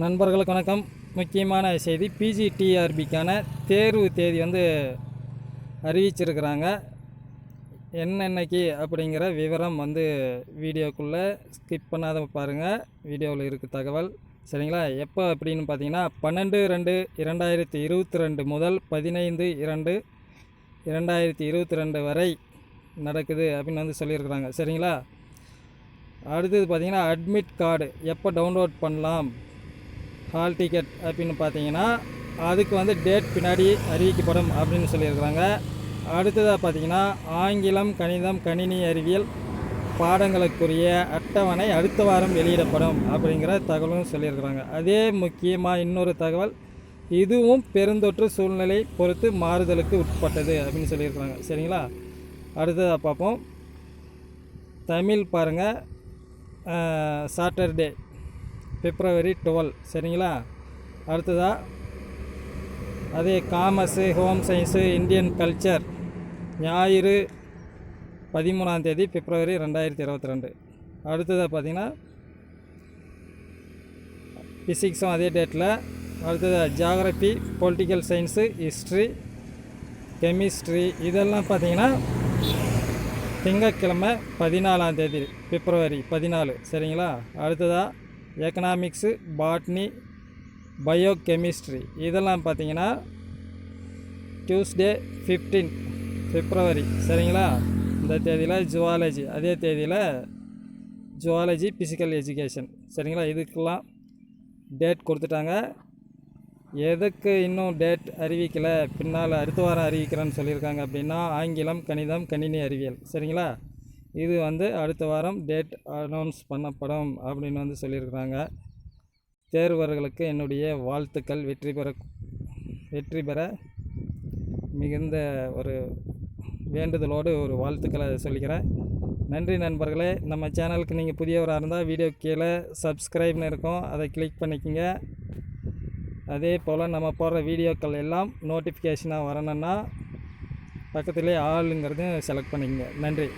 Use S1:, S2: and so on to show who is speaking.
S1: நண்பர்களுக்கு வணக்கம். முக்கியமான செய்தி பிஜிடிஆர்பிக்கான தேர்வு தேதி வந்து அறிவிச்சிருக்கிறாங்க. என்னென்னைக்கு அப்படிங்கிற விவரம் வந்து வீடியோக்குள்ளே ஸ்கிப் பண்ணாத பாருங்கள் வீடியோவில் இருக்குது தகவல். சரிங்களா? எப்போ அப்படின்னு பார்த்தீங்கன்னா பன்னெண்டு ரெண்டு இரண்டாயிரத்தி இருபத்தி ரெண்டு முதல் பதினைந்து இரண்டு இரண்டாயிரத்தி இருபத்தி ரெண்டு வரை நடக்குது அப்படின்னு வந்து சொல்லியிருக்கிறாங்க. சரிங்களா? அடுத்தது பார்த்தீங்கன்னா அட்மிட் கார்டு எப்போ டவுன்லோட் பண்ணலாம்? ஹால் டிக்கெட் அப்படின்னு பார்த்தீங்கன்னா அதுக்கு வந்து டேட் பின்னாடி அறிவிக்கப்படும் அப்படின்னு சொல்லியிருக்கிறாங்க. அடுத்ததாக பார்த்தீங்கன்னா ஆங்கிலம் கணிதம் கணினி அறிவியல் பாடங்களுக்குரிய அட்டவணை அடுத்த வாரம் வெளியிடப்படும் அப்படிங்கிற தகவலும் சொல்லியிருக்கிறாங்க. அதே முக்கியமாக இன்னொரு தகவல் இதுவும் பெருந்தொற்று சூழ்நிலை பொறுத்து மாறுதலுக்கு உட்பட்டது அப்படின்னு சொல்லியிருக்கிறாங்க. சரிங்களா? அடுத்ததாக பார்ப்போம். தமிழ் பாருங்கள் சாட்டர்டே பிப்ரவரி டுவெல் சரிங்களா? அடுத்ததாக அதே commerce home science Indian culture ஞாயிறு பதிமூணாம் தேதி பிப்ரவரி ரெண்டாயிரத்தி இருபத்தி ரெண்டு அடுத்ததாக பார்த்தீங்கன்னா ஃபிசிக்ஸும் அதே டேட்டில் அடுத்ததாக geography political science history chemistry இதெல்லாம் பார்த்தீங்கன்னா திங்கட்கிழமை பதினாலாம் தேதி பிப்ரவரி பதினாலு சரிங்களா? அடுத்ததாக எக்கனாமிக்ஸு பாட்னி பயோ கெமிஸ்ட்ரி இதெல்லாம் பார்த்தீங்கன்னா டியூஸ்டே ஃபிஃப்டீன் பிப்ரவரி. சரிங்களா? இந்த தேதியில் ஜுவாலஜி அதே தேதியில் ஜுவாலஜி ஃபிசிக்கல் எஜுகேஷன். சரிங்களா? இதுக்கெல்லாம் டேட் கொடுத்துட்டாங்க. எதுக்கு இன்னும் டேட் அறிவிக்கலை? பின்னால் அடுத்த வாரம் அறிவிக்கிறேன்னு சொல்லியிருக்காங்க அப்படின்னா ஆங்கிலம் கணிதம் கணினி அறிவியல். சரிங்களா? இது வந்து அடுத்த வாரம் டேட் அனௌன்ஸ் பண்ணப்படும் அப்படின்னு வந்து சொல்லியிருக்கிறாங்க. தேர்வர்களுக்கு என்னுடைய வாழ்த்துக்கள். வெற்றி பெற வெற்றி பெற மிகுந்த ஒரு வேண்டுதலோடு ஒரு வாழ்த்துக்களை சொல்லிக்கிறேன். நன்றி நண்பர்களே. நம்ம சேனலுக்கு நீங்கள் புதியவராக இருந்தால் வீடியோ கீழே சப்ஸ்கிரைப்னு இருக்கும். அதை கிளிக் பண்ணிக்கோங்க. அதே போல் நம்ம போடுற வீடியோக்கள் எல்லாம் நோட்டிஃபிகேஷனாக வரணுன்னா பக்கத்துலேயே ஆளுங்கிறது செலக்ட் பண்ணிக்கங்க. நன்றி.